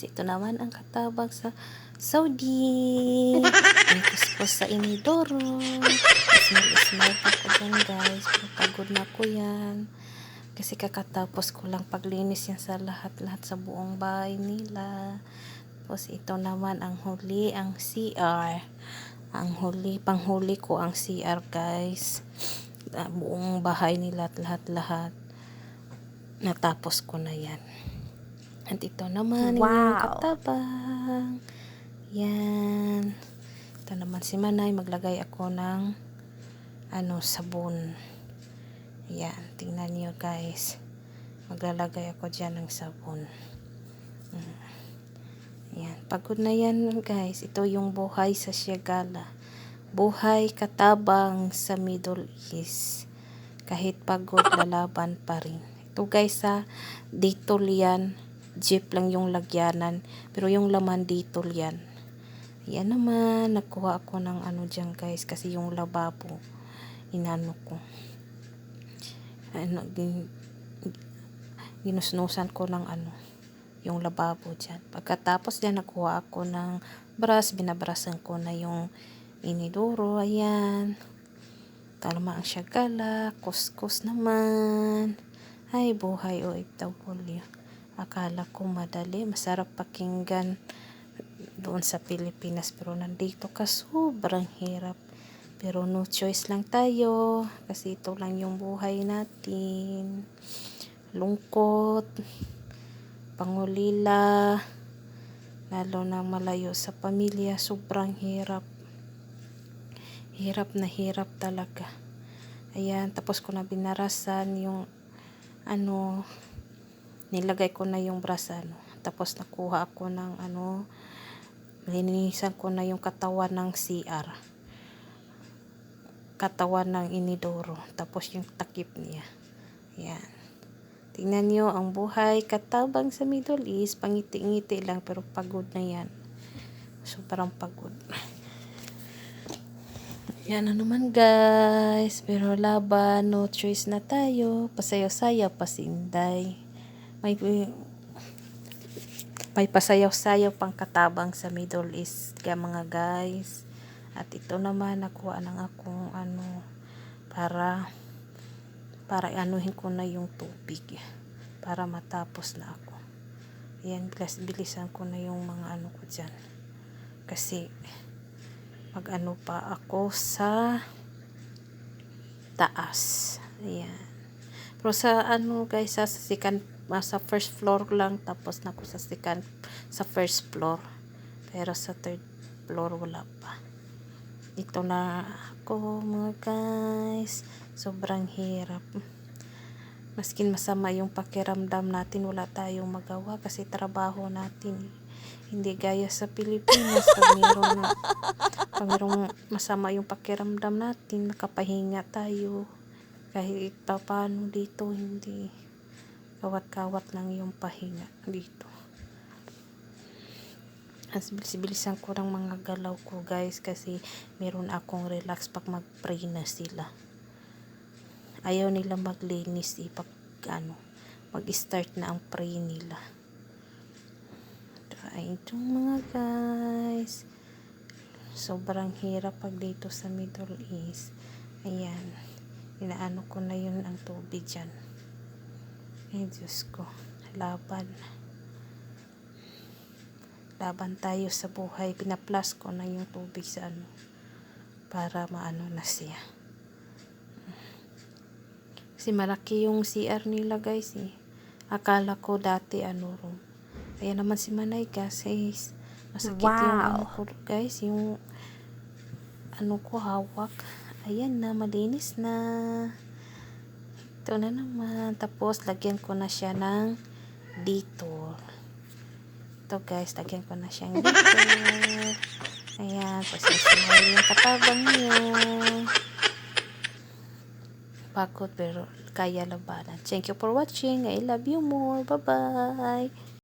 guys, ito naman ang katabang sa Saudi. Ang kuskus sa inidoro. Smile-smile pa ko dyan guys. Pagod na ko yan. Kasi kakatapos ko lang paglinis yan sa lahat-lahat sa buong bahay nila. Tapos ito naman ang huli, ang CR. Ang huli, panghuli ko ang CR guys. Buong bahay nila at lahat-lahat. Natapos ko na yan. At ito naman yung Wow. katabang. Yan. Ito naman si Manay. Maglagay ako ng ano, sabon. Yan. Tingnan niyo guys. Maglalagay ako dyan ng sabon. Mm. Yan. Pagod na yan guys. Ito yung buhay sa Siagala. Buhay katabang sa Middle East. Kahit pagod, lalaban pa rin. Ito guys sa dito yan. Jeep lang yung lagyanan. Pero yung laman dito yan. Yan naman. Nagkuha ako ng ano dyan guys. Kasi yung lababo. Inano ko. Ano, gin, ginusnusan ko ng ano. Yung lababo dyan. Pagkatapos dyan nakuha ako ng brush. Binabrasan ko na yung inidoro. Ayan. Talma ang syagala. Kuskus naman. Ay, buhay OFW. Akala ko madali. Masarap pakinggan doon sa Pilipinas. Pero nandito ka sobrang hirap. Pero no choice lang tayo. Kasi ito lang yung buhay natin. Lungkot. Pangulila. Lalo na malayo sa pamilya. Sobrang hirap. Hirap na hirap talaga. Ayan, tapos ko na binarasan yung ano, nilagay ko na yung brasan. Tapos nakuha ako ng ano, linisan ko na yung katawan ng CR. Katawan ng inidoro. Tapos yung takip niya. Ayan. Tingnan nyo ang buhay katabang sa Middle East. Pangiti-ngiti lang pero pagod na yan. Sobrang pagod. Yan na naman guys. Pero laban, no choice na tayo. Pasayaw-sayaw, pasinday. May may pasayaw-sayaw pang katabang sa Middle East kaya mga guys. At ito naman nakuha ng akong ano para para anuhin ko na yung tubig para matapos na ako. Ayan, bilis, bilisan ko na yung mga ano ko dyan. Kasi mag-ano pa ako sa taas. Ayan. Pero sa ano guys, sa ah, sa first floor lang, tapos na ako sa second, sa first floor. Pero sa third floor, wala pa. Ito na ako mga guys. Sobrang hirap. Maskin masama yung pakiramdam natin, wala tayong magawa kasi trabaho natin. Hindi gaya sa Pilipinas pag pag mayroong masama yung pakiramdam natin, makapahinga tayo. Kahit pa paano dito, hindi kawat-kawat lang yung pahinga dito. As bilis-bilisan ko ng mga galaw ko guys kasi meron akong relax pag mag-pray na sila. Ayaw nila maglinis eh pag ano, mag-start na ang pray nila. Try itong mga guys. Sobrang hirap pag dito sa Middle East. Ayan. Inaano ko na yun ang tubig dyan. Ay, Diyos ko. Laban. Laban tayo sa buhay. Pinaplas ko na yung tubig sa ano. Para maano na siya. Kasi malaki yung CR nila guys eh. Akala ko dati ano room. Ayan naman si Manay kasi masakit yung ano Wow. ko guys. Yung ano ko hawak. Ayan na, malinis na. Ito na naman. Tapos, lagyan ko na siya ng dito. Ito guys, lagyan ko na siyang dito. Ayan, pasensya yung katabang niyo. Pagod pero kaya labanan. Thank you for watching. I love you more. Bye-bye.